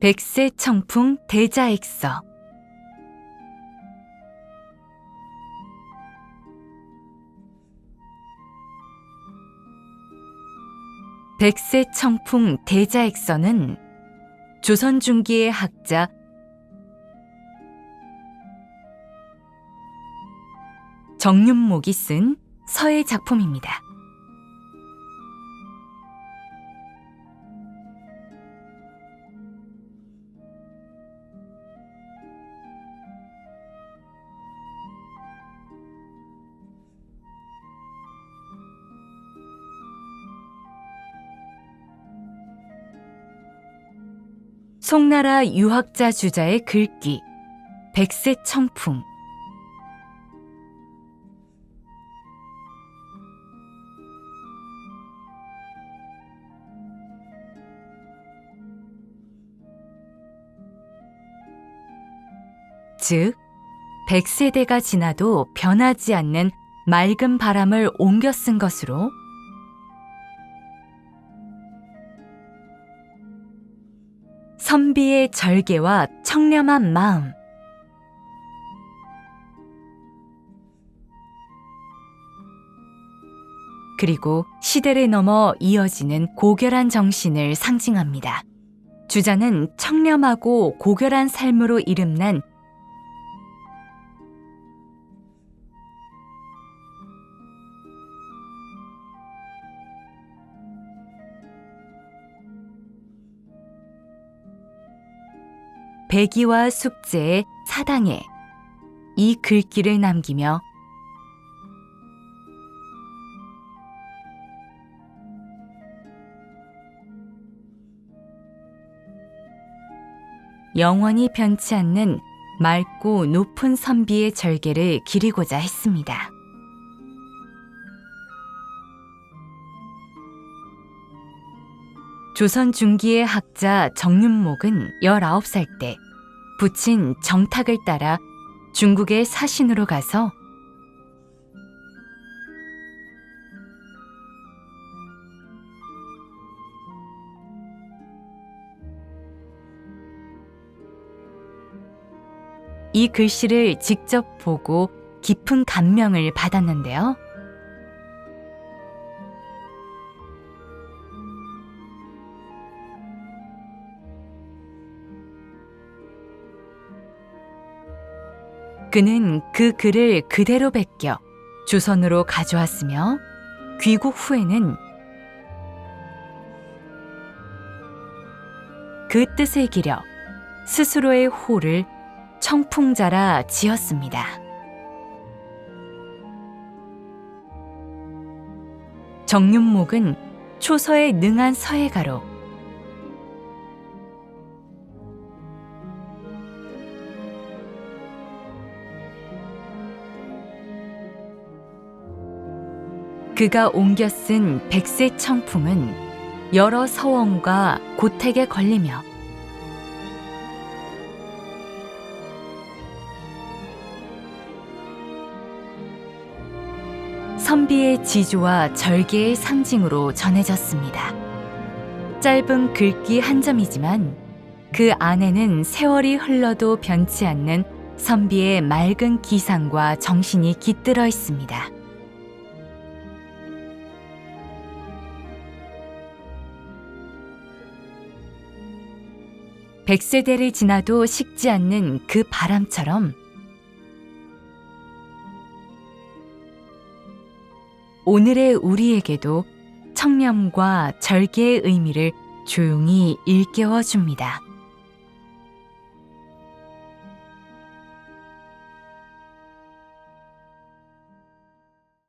백세 청풍 대자액서 백세 청풍 대자액서는 조선 중기의 학자 정윤목이 쓴 서예 작품입니다. 송나라 유학자 주자의 글귀 백세 청풍. 즉, 백세대가 지나도 변하지 않는 맑은 바람을 옮겨 쓴 것으로 선비의 절개와 청렴한 마음, 그리고 시대를 넘어 이어지는 고결한 정신을 상징합니다. 주자는 청렴하고 고결한 삶으로 이름난 배기와 숙제의 사당에 이 글귀를 남기며 영원히 변치 않는 맑고 높은 선비의 절개를 기리고자 했습니다. 조선 중기의 학자 정윤목은 19살 때 부친 정탁을 따라 중국의 사신으로 가서 이 글씨를 직접 보고 깊은 감명을 받았는데요. 그는 그 글을 그대로 베껴 조선으로 가져왔으며 귀국 후에는 그 뜻을 기려 스스로의 호를 청풍자라 지었습니다. 정윤목은 초서에 능한 서예가로 그가 옮겨 쓴 백세 청풍은 여러 서원과 고택에 걸리며 선비의 지조와 절개의 상징으로 전해졌습니다. 짧은 글귀 한 점이지만 그 안에는 세월이 흘러도 변치 않는 선비의 맑은 기상과 정신이 깃들어 있습니다. 백세대를 지나도 식지 않는 그 바람처럼 오늘의 우리에게도 청렴과 절개의 의미를 조용히 일깨워 줍니다.